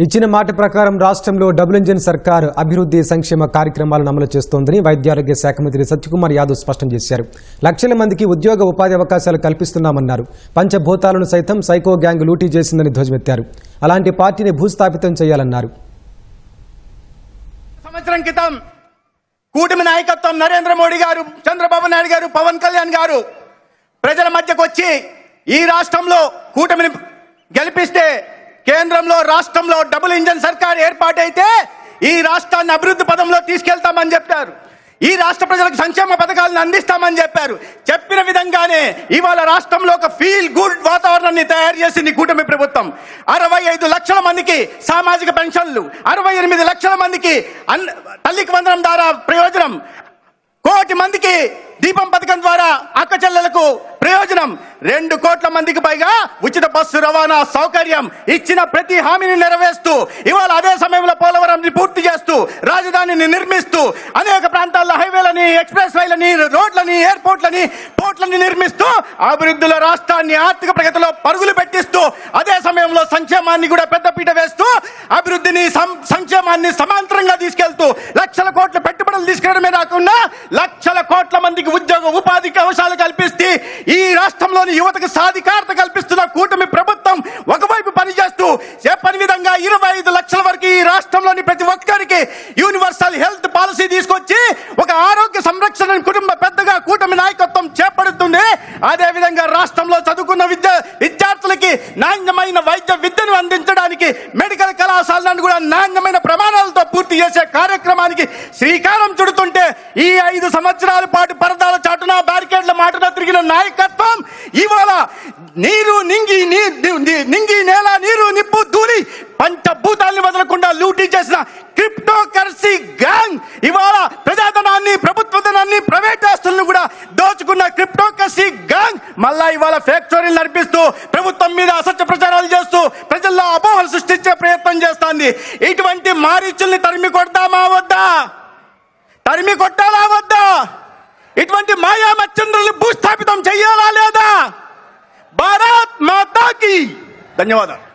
ఇచ్చిన మాట ప్రకారం రాష్ట్రంలో డబుల్ ఇంజిన్ సర్కార్ అభివృద్ధి సంక్షేమ కార్యక్రమాలను అమలు చేస్తోందని వైద్యారోగ్య శాఖ మంత్రి సత్యకుమార్ యాదవ్ స్పష్టం చేశారు. లక్షల మందికి ఉద్యోగ ఉపాధి అవకాశాలు కల్పిస్తున్నామన్నారు. పంచభూతాలను సైతం సైకో గ్యాంగ్ లూటీ చేసిందని ధ్వజమెత్తారు. అలాంటి పార్టీని భూస్థాపితం చేయాలన్నారు. సంవత్సరం క్రితం కూటమి నాయకత్వం నరేంద్ర మోడీ గారు చంద్రబాబు నాయుడు గారు పవన్ కళ్యాణ్ గారు ప్రజల మధ్యకు వచ్చి ఈ రాష్ట్రంలో కూటమిని గెలిపిస్తే కేంద్రంలో రాష్ట్రంలో డబుల్ ఇంజన్ సర్కార్ ఏర్పాటైతే ఈ రాష్ట్రాన్ని అభివృద్ధి పదంలో తీసుకెళ్తామని చెప్పారు. ఈ రాష్ట్ర ప్రజలకు సంక్షేమ పథకాలను అందిస్తామని చెప్పారు. చెప్పిన విధంగానే ఇవాళ రాష్ట్రంలో ఒక ఫీల్ గుడ్ వాతావరణాన్ని తయారు చేసింది కూటమి ప్రభుత్వం. అరవై ఐదు లక్షల మందికి సామాజిక పెన్షన్లు అరవై ఎనిమిది లక్షల మందికి అన్ తల్లికి వందనం ద్వారా ప్రయోజనం కోటి మందికి దీపం పథకం ద్వారా అక్క చెల్లెలకు ప్రయోజనం. రెండు కోట్ల మందికి పైగా ఉచిత బస్సు రవాణా సౌకర్యం ఇచ్చిన ప్రతి హామీని నెరవేరుస్తూ ఇవాళ అదే సమయంలో పోలవరం పూర్తి చేస్తూ రాజధానిని నిర్మిస్తూ అనేక ప్రాంతాల్లో హైవేలని ఎక్స్ప్రెస్ వేలని రోడ్లని ఎయిర్పోర్ట్లని పోర్ట్లని నిర్మిస్తూ అభివృద్ధిలో రాష్ట్రాన్ని ఆర్థిక ప్రగతిలో పరుగులు పెట్టిస్తూ అదే సమయంలో సంక్షేమాన్ని కూడా పెద్దపీట వేస్తూ అభివృద్ధిని సం- సంక్షేమాన్ని సమాంతరంగా తీసుకెళ్తూ లక్షల కోట్ల పెట్టుబడులు తీసుకెళ్ళడమే కాకుండా మందికి ఉద్యోగ ఉపాధికి అవకాశాలు కల్పిస్తే ఈ రాష్ట్రంలోని యువతకు సాధికారత కల్పిస్తున్న కూటమి ప్రభుత్వం ఒకవైపు పనిచేస్తూ చెప్పని విధంగా ఇరవై ఐదు లక్షల వరకు ఈ రాష్ట్రంలోని ప్రతి ఒక్కరికి యూనివర్సల్ హెల్త్ పాలసీ తీసుకొచ్చి ఒక ఆరోగ్య సంరక్షణ కుటుంబ పెద్దగా కూటమి నాయకత్వం చేపడుతుంది. అదే విధంగా రాష్ట్రంలో చదువుకున్న విద్య నాణ్యమైన వైద్య విద్యను అందించడానికి మెడికల్ కళాశాలను కూడా నాణ్యమైన ప్రమాణాలతో పూర్తి చేసే కార్యక్రమానికి శ్రీకారం చుడుతుంటే ఈ ఐదు సంవత్సరాల పాటు పరదాల చాటున బ్యారికేడ్ల మాటన తిరిగిన నాయకత్వం ఇవాళ నీరు నింగి నీ- నింగి నేల నీరు నిప్పు ధూళి పంచభూతాల్ని వదలకుండా లూటీ చేసిన క్రిప్టో కరెన్సీ గ్యాంగ్ ఇవాళ ప్రజాధనాన్ని ప్రభుత్వ ధనాన్ని ప్రైవేట్ ఆస్తులను కూడా దోచుకున్న క్రిప్టో కరెన్సీ గ్యాంగ్ మళ్ళా ఇవాళ ఫ్యాక్టరీలు నడిపిస్తూ ప్రభుత్వం మీద అసత్య ప్రచారాలు చేస్తూ ప్రజల్లో అపోహలు సృష్టించే ప్రయత్నం చేస్తోంది. ఇటువంటి మారీచుల్ని తరిమి కొడతామా వద్దా? తరిమి కొట్టాలా వద్దా? ఇటువంటి మాయా మచ్చంద్రుల్ని భూస్థాపితం చేయాలా లేదా? భారత్ మాతాకి. ధన్యవాదాలు.